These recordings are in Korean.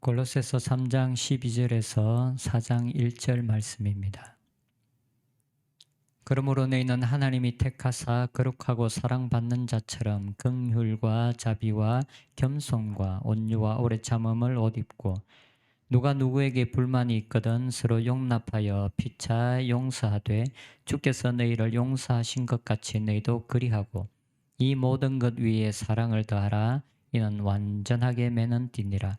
골로새서 3장 12절에서 4장 1절 말씀입니다. 그러므로 너희는 하나님이 택하사 거룩하고 사랑받는 자처럼 긍휼과 자비와 겸손과 온유와 오래 참음을 옷 입고 누가 누구에게 불만이 있거든 서로 용납하여 피차 용서하되 주께서 너희를 용서하신 것 같이 너희도 그리하고 이 모든 것 위에 사랑을 더하라 이는 완전하게 매는 띠니라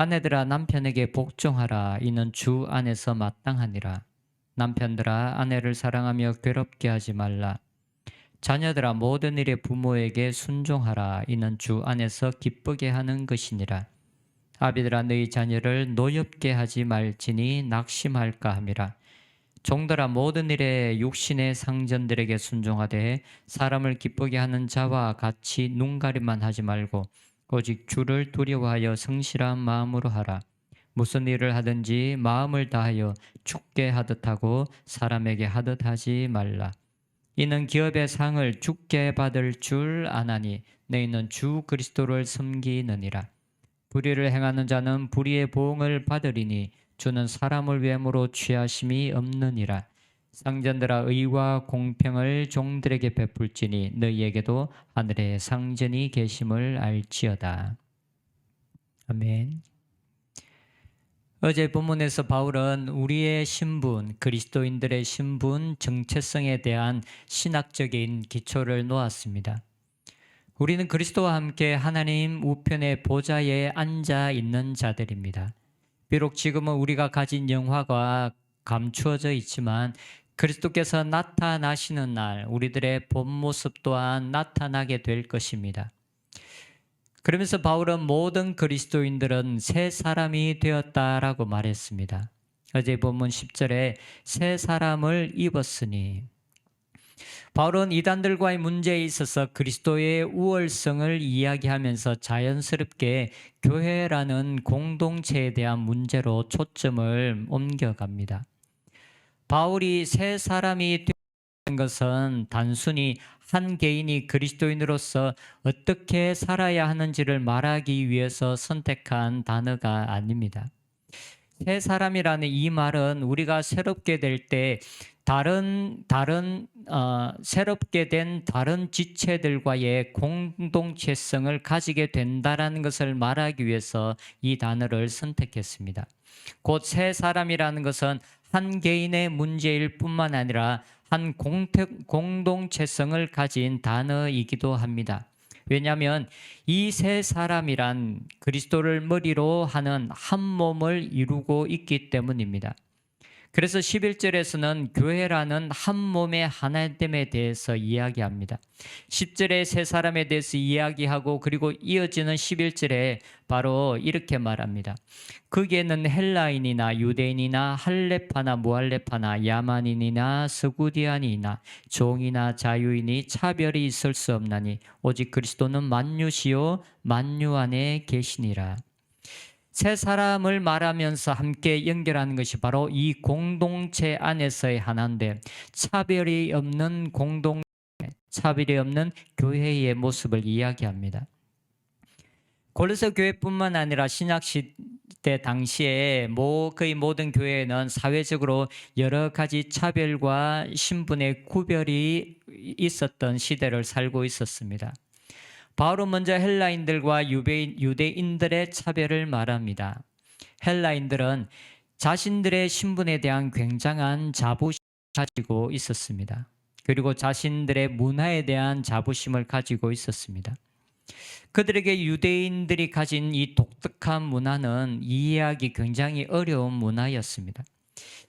아내들아 남편에게 복종하라. 이는 주 안에서 마땅하니라. 남편들아 아내를 사랑하며 괴롭게 하지 말라. 자녀들아 모든 일에 부모에게 순종하라. 이는 주 안에서 기쁘게 하는 것이니라. 아비들아 너희 자녀를 노엽게 하지 말지니 낙심할까 함이라. 종들아 모든 일에 육신의 상전들에게 순종하되 사람을 기쁘게 하는 자와 같이 눈가림만 하지 말고 오직 주를 두려워하여 성실한 마음으로 하라. 무슨 일을 하든지 마음을 다하여 죽게 하듯 하고 사람에게 하듯 하지 말라. 이는 기업의 상을 죽게 받을 줄 아나니 너희는 주 그리스도를 섬기느니라. 불의를 행하는 자는 불의의 보응을 받으리니 주는 사람을 외모로 취하심이 없느니라. 상전들아 의와 공평을 종들에게 베풀지니 너희에게도 하늘에 상전이 계심을 알지어다. 아멘. 어제 본문에서 바울은 우리의 신분, 그리스도인들의 신분, 정체성에 대한 신학적인 기초를 놓았습니다. 우리는 그리스도와 함께 하나님 우편의 보좌에 앉아 있는 자들입니다. 비록 지금은 우리가 가진 영화가 감추어져 있지만 그리스도께서 나타나시는 날 우리들의 본 모습 또한 나타나게 될 것입니다. 그러면서 바울은 모든 그리스도인들은 새 사람이 되었다라고 말했습니다. 어제 본문 10절에 새 사람을 입었으니 바울은 이단들과의 문제에 있어서 그리스도의 우월성을 이야기하면서 자연스럽게 교회라는 공동체에 대한 문제로 초점을 옮겨갑니다. 바울이 새 사람이 되는 것은 단순히 한 개인이 그리스도인으로서 어떻게 살아야 하는지를 말하기 위해서 선택한 단어가 아닙니다. 새 사람이라는 이 말은 우리가 새롭게 될 때 다른 다른 어, 새롭게 된 다른 지체들과의 공동체성을 가지게 된다라는 것을 말하기 위해서 이 단어를 선택했습니다. 곧 새 사람이라는 것은 한 개인의 문제일 뿐만 아니라 한 공동체성을 가진 단어이기도 합니다. 왜냐하면 이 세 사람이란 그리스도를 머리로 하는 한 몸을 이루고 있기 때문입니다. 그래서 11절에서는 교회라는 한 몸의 하나됨에 대해서 이야기합니다. 10절에 세 사람에 대해서 이야기하고 그리고 이어지는 11절에 바로 이렇게 말합니다. 거기에는 헬라인이나 유대인이나 할레파나 무할레파나 야만인이나 서구디안이나 종이나 자유인이 차별이 있을 수 없나니 오직 그리스도는 만유시요 만유 안에 계시니라. 세 사람을 말하면서 함께 연결하는 것이 바로 이 공동체 안에서의 하나인데 차별이 없는 공동 차별이 없는 교회의 모습을 이야기합니다. 골로새 교회뿐만 아니라 신약 시대 당시에 뭐 거의 모든 교회는 사회적으로 여러 가지 차별과 신분의 구별이 있었던 시대를 살고 있었습니다. 바울은 먼저 헬라인들과 유대인, 유대인들의 차별을 말합니다. 헬라인들은 자신들의 신분에 대한 굉장한 자부심을 가지고 있었습니다. 그리고 자신들의 문화에 대한 자부심을 가지고 있었습니다. 그들에게 유대인들이 가진 이 독특한 문화는 이해하기 굉장히 어려운 문화였습니다.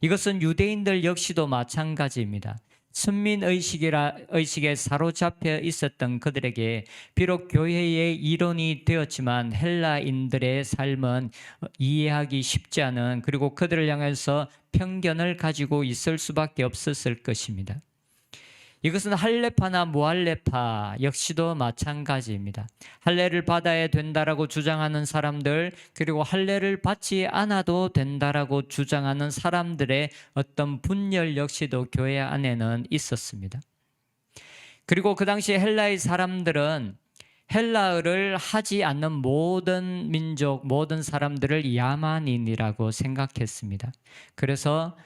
이것은 유대인들 역시도 마찬가지입니다. 선민 의식이라 의식에 사로잡혀 있었던 그들에게 비록 교회의 이론이 되었지만 헬라인들의 삶은 이해하기 쉽지 않은 그리고 그들을 향해서 편견을 가지고 있을 수밖에 없었을 것입니다. 이것은 할례파나 무할례파 역시도 마찬가지입니다. 할례를 받아야 된다라고 주장하는 사람들 그리고 할례를 받지 않아도 된다라고 주장하는 사람들의 어떤 분열 역시도 교회 안에는 있었습니다. 그리고 그 당시 헬라의 사람들은 헬라어를 하지 않는 모든 민족, 모든 사람들을 야만인이라고 생각했습니다. 그래서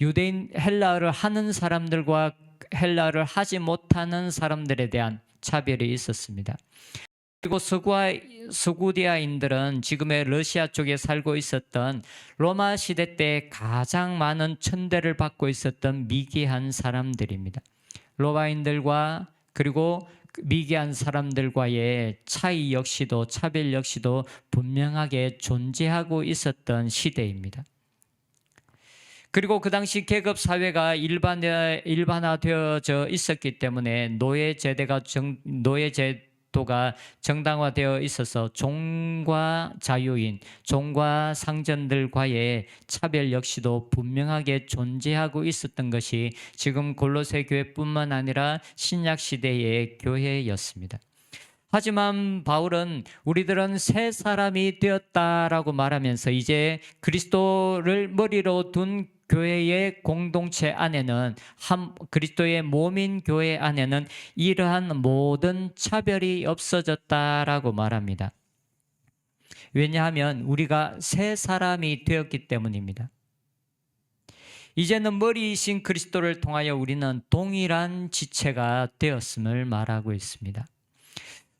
유대인 헬라어를 하는 사람들과 헬라어를 하지 못하는 사람들에 대한 차별이 있었습니다. 그리고 서구아, 서구디아인들은 지금의 러시아 쪽에 살고 있었던 로마 시대 때 가장 많은 천대를 받고 있었던 미개한 사람들입니다. 로마인들과 그리고 미개한 사람들과의 차이 역시도 차별 역시도 분명하게 존재하고 있었던 시대입니다. 그리고 그 당시 계급 사회가 일반 일반화되어져 있었기 때문에 노예 제대가 정, 노예 제도가 정당화되어 있어서 종과 자유인, 종과 상전들과의 차별 역시도 분명하게 존재하고 있었던 것이 지금 골로새 교회뿐만 아니라 신약 시대의 교회였습니다. 하지만 바울은 우리들은 새 사람이 되었다라고 말하면서 이제 그리스도를 머리로 둔 교회의 공동체 안에는 한 그리스도의 몸인 교회 안에는 이러한 모든 차별이 없어졌다라고 말합니다. 왜냐하면 우리가 새 사람이 되었기 때문입니다. 이제는 머리이신 그리스도를 통하여 우리는 동일한 지체가 되었음을 말하고 있습니다.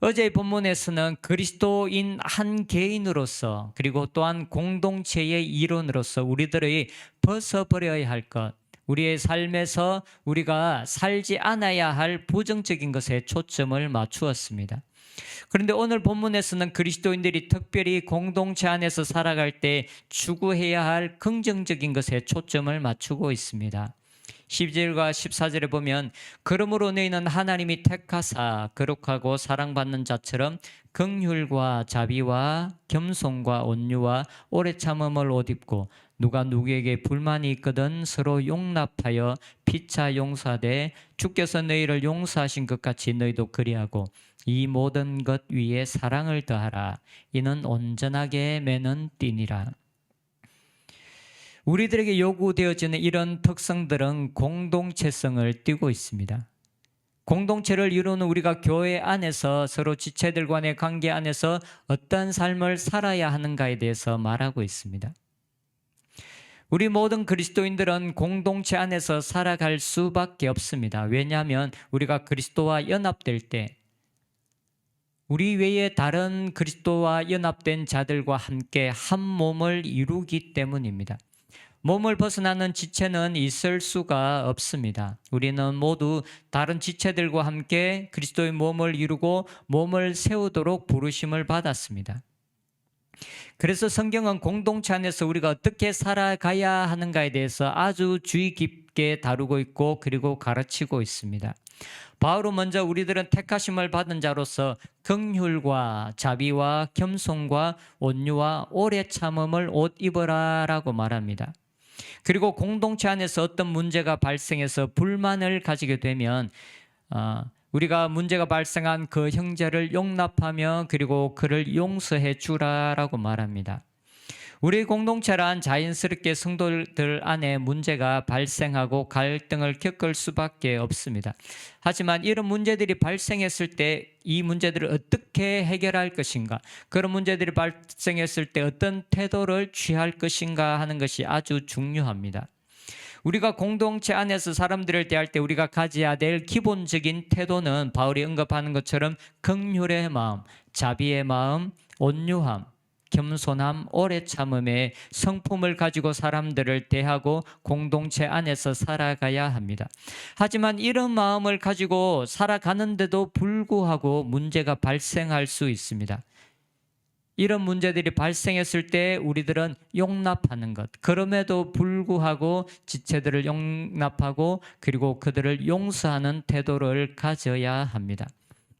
어제 본문에서는 그리스도인 한 개인으로서 그리고 또한 공동체의 일원으로서 우리들의 벗어버려야 할 것, 우리의 삶에서 우리가 살지 않아야 할 부정적인 것에 초점을 맞추었습니다. 그런데 오늘 본문에서는 그리스도인들이 특별히 공동체 안에서 살아갈 때 추구해야 할 긍정적인 것에 초점을 맞추고 있습니다. 12절과 14절에 보면 그러므로 너희는 하나님이 택하사 거룩하고 사랑받는 자처럼 긍휼과 자비와 겸손과 온유와 오래 참음을 옷 입고 누가 누구에게 불만이 있거든 서로 용납하여 피차 용서되 주께서 너희를 용서하신 것 같이 너희도 그리하고 이 모든 것 위에 사랑을 더하라. 이는 온전하게 매는 띠니라 우리들에게 요구되어지는 이런 특성들은 공동체성을 띠고 있습니다. 공동체를 이루는 우리가 교회 안에서 서로 지체들 간의 관계 안에서 어떤 삶을 살아야 하는가에 대해서 말하고 있습니다. 우리 모든 그리스도인들은 공동체 안에서 살아갈 수밖에 없습니다. 왜냐하면 우리가 그리스도와 연합될 때 우리 외에 다른 그리스도와 연합된 자들과 함께 한 몸을 이루기 때문입니다. 몸을 벗어나는 지체는 있을 수가 없습니다. 우리는 모두 다른 지체들과 함께 그리스도의 몸을 이루고 몸을 세우도록 부르심을 받았습니다. 그래서 성경은 공동체 안에서 우리가 어떻게 살아가야 하는가에 대해서 아주 주의 깊게 다루고 있고 그리고 가르치고 있습니다. 바울은 먼저 우리들은 택하심을 받은 자로서 긍휼과 자비와 겸손과 온유와 오래 참음을 옷 입어라라고 말합니다. 그리고 공동체 안에서 어떤 문제가 발생해서 불만을 가지게 되면 어, 우리가 문제가 발생한 그 형제를 용납하며 그리고 그를 용서해 주라라고 말합니다. 우리 공동체란 자연스럽게 성도들 안에 문제가 발생하고 갈등을 겪을 수밖에 없습니다. 하지만 이런 문제들이 발생했을 때 이 문제들을 어떻게 해결할 것인가, 그런 문제들이 발생했을 때 어떤 태도를 취할 것인가 하는 것이 아주 중요합니다. 우리가 공동체 안에서 사람들을 대할 때 우리가 가져야 될 기본적인 태도는 바울이 언급하는 것처럼 긍휼의 마음, 자비의 마음, 온유함, 겸손함, 오래 참음의 성품을 가지고 사람들을 대하고 공동체 안에서 살아가야 합니다. 하지만 이런 마음을 가지고 살아가는데도 불구하고 문제가 발생할 수 있습니다. 이런 문제들이 발생했을 때 우리들은 용납하는 것. 그럼에도 불구하고 지체들을 용납하고 그리고 그들을 용서하는 태도를 가져야 합니다.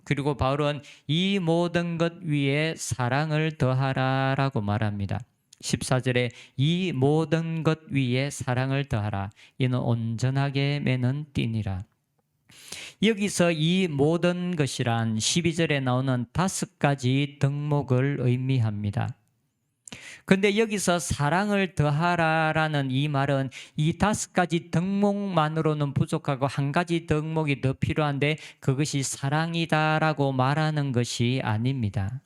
그리고 바울은 이 모든 것 위에 사랑을 더하라라고 말합니다. 14절에 이 모든 것 위에 사랑을 더하라. 이는 온전하게 매는 띠니라. 여기서 이 모든 것이란 12절에 나오는 다섯 가지 덕목을 의미합니다. 근데 여기서 사랑을 더하라라는 이 말은 이 다섯 가지 덕목만으로는 부족하고 한 가지 덕목이 더 필요한데 그것이 사랑이다라고 말하는 것이 아닙니다.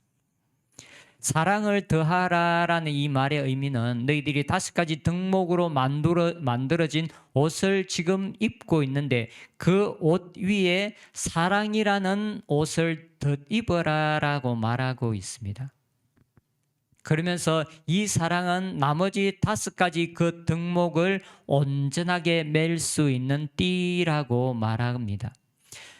사랑을 더하라라는 이 말의 의미는 너희들이 다섯 가지 덕목으로 만들어, 만들어진 옷을 지금 입고 있는데 그 옷 위에 사랑이라는 옷을 덧입어라라고 말하고 있습니다. 그러면서 이 사랑은 나머지 다섯 가지 그 덕목을 온전하게 맬 수 있는 띠라고 말합니다.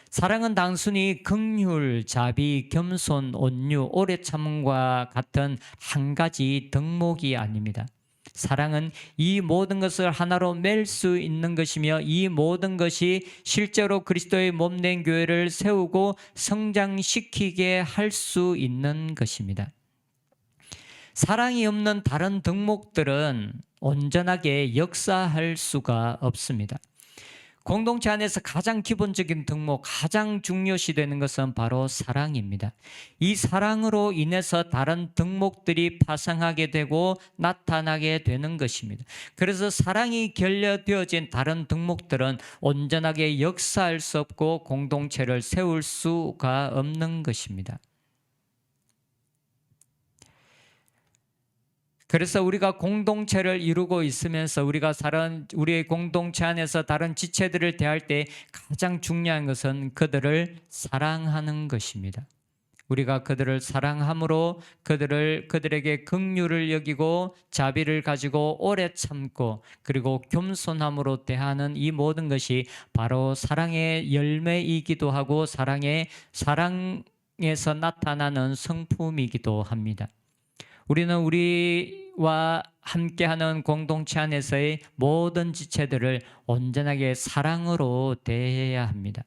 사랑은 단순히 긍휼, 자비, 겸손, 온유, 오래 참음과 같은 한 가지 덕목이 아닙니다. 사랑은 이 모든 것을 하나로 맬 수 있는 것이며 이 모든 것이 실제로 그리스도의 몸 된 교회를 세우고 성장시키게 할 수 있는 것입니다. 사랑이 없는 다른 덕목들은 온전하게 역사할 수가 없습니다. 공동체 안에서 가장 기본적인 덕목, 가장 중요시 되는 것은 바로 사랑입니다. 이 사랑으로 인해서 다른 덕목들이 파생하게 되고 나타나게 되는 것입니다. 그래서 사랑이 결여되어진 다른 덕목들은 온전하게 역사할 수 없고 공동체를 세울 수가 없는 것입니다. 그래서 우리가 공동체를 이루고 있으면서 우리가 다른 우리의 공동체 안에서 다른 지체들을 대할 때 가장 중요한 것은 그들을 사랑하는 것입니다. 우리가 그들을 사랑함으로 그들을 그들에게 긍휼을 여기고 자비를 가지고 오래 참고 그리고 겸손함으로 대하는 이 모든 것이 바로 사랑의 열매이기도 하고 사랑의 사랑에서 나타나는 성품이기도 합니다. 우리는 우리 와 함께하는 공동체 안에서의 모든 지체들을 온전하게 사랑으로 대해야 합니다.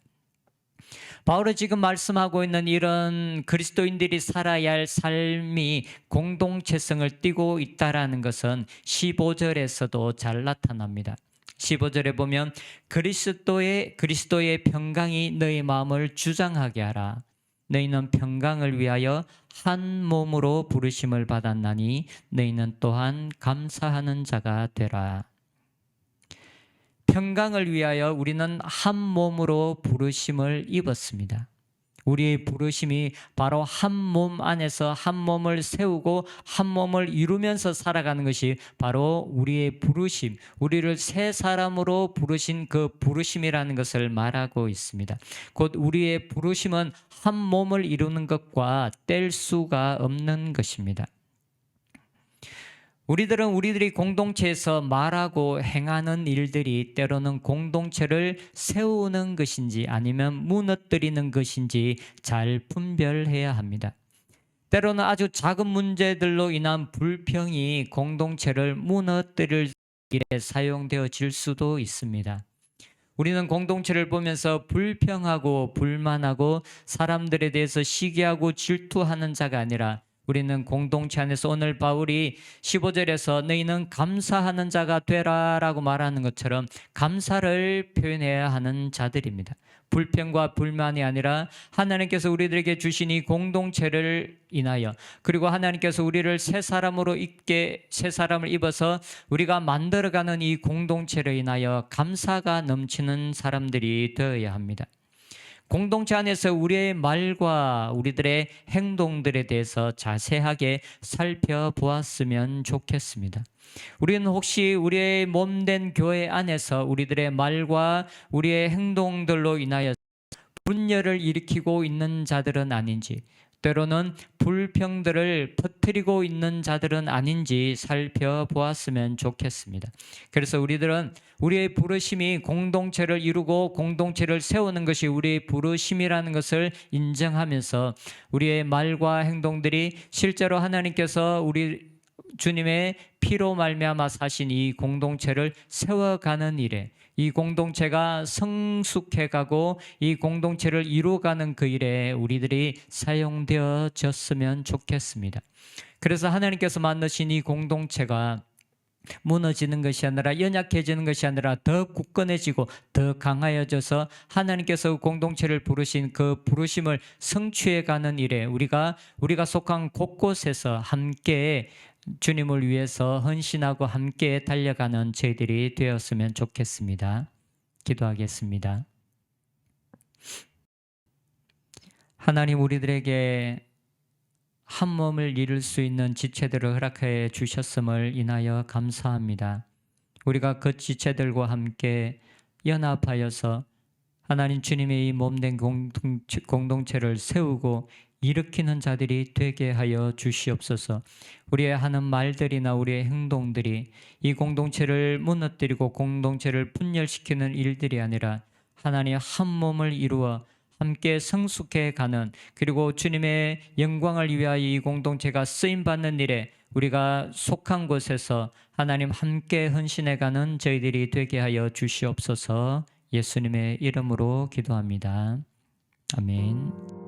바울이 지금 말씀하고 있는 이런 그리스도인들이 살아야 할 삶이 공동체성을 띠고 있다라는 것은 15절에서도 잘 나타납니다. 15절에 보면 그리스도의 그리스도의 평강이 너희 마음을 주장하게 하라. 너희는 평강을 위하여 한 몸으로 부르심을 받았나니 너희는 또한 감사하는 자가 되라. 평강을 위하여 우리는 한 몸으로 부르심을 입었습니다. 우리의 부르심이 바로 한 몸 안에서 한 몸을 세우고 한 몸을 이루면서 살아가는 것이 바로 우리의 부르심, 우리를 새 사람으로 부르신 그 부르심이라는 것을 말하고 있습니다. 곧 우리의 부르심은 한 몸을 이루는 것과 뗄 수가 없는 것입니다. 우리들은 우리들이 공동체에서 말하고 행하는 일들이 때로는 공동체를 세우는 것인지 아니면 무너뜨리는 것인지 잘 분별해야 합니다. 때로는 아주 작은 문제들로 인한 불평이 공동체를 무너뜨릴 일에 사용되어질 수도 있습니다. 우리는 공동체를 보면서 불평하고 불만하고 사람들에 대해서 시기하고 질투하는 자가 아니라 우리는 공동체 안에서 오늘 바울이 15절에서 너희는 감사하는 자가 되라 라고 말하는 것처럼 감사를 표현해야 하는 자들입니다. 불평과 불만이 아니라 하나님께서 우리들에게 주신 이 공동체를 인하여 그리고 하나님께서 우리를 새 사람으로 입게 새 사람을 입어서 우리가 만들어가는 이 공동체를 인하여 감사가 넘치는 사람들이 되어야 합니다. 공동체 안에서 우리의 말과 우리들의 행동들에 대해서 자세하게 살펴보았으면 좋겠습니다. 우리는 혹시 우리의 몸된 교회 안에서 우리들의 말과 우리의 행동들로 인하여 분열을 일으키고 있는 자들은 아닌지 때로는 불평들을 퍼뜨리고 있는 자들은 아닌지 살펴보았으면 좋겠습니다. 그래서 우리들은 우리의 부르심이 공동체를 이루고 공동체를 세우는 것이 우리의 부르심이라는 것을 인정하면서 우리의 말과 행동들이 실제로 하나님께서 우리 주님의 피로 말미암아 사신 이 공동체를 세워가는 일에 이 공동체가 성숙해가고 이 공동체를 이루어가는 그 일에 우리들이 사용되어졌으면 좋겠습니다. 그래서 하나님께서 만드신 이 공동체가 무너지는 것이 아니라 연약해지는 것이 아니라 더 굳건해지고 더 강하여져서 하나님께서 그 공동체를 부르신 그 부르심을 성취해 가는 일에 우리가 우리가 속한 곳곳에서 함께 주님을 위해서 헌신하고 함께 달려가는 저희들이 되었으면 좋겠습니다. 기도하겠습니다. 하나님 우리들에게 한 몸을 이룰 수 있는 지체들을 허락해 주셨음을 인하여 감사합니다. 우리가 그 지체들과 함께 연합하여서 하나님 주님의 이 몸된 공동체, 공동체를 세우고 일으키는 자들이 되게 하여 주시옵소서. 우리의 하는 말들이나 우리의 행동들이 이 공동체를 무너뜨리고 공동체를 분열시키는 일들이 아니라 하나님 한 몸을 이루어 함께 성숙해 가는 그리고 주님의 영광을 위하여 이 공동체가 쓰임 받는 일에 우리가 속한 곳에서 하나님 함께 헌신해 가는 저희들이 되게 하여 주시옵소서. 예수님의 이름으로 기도합니다. 아멘.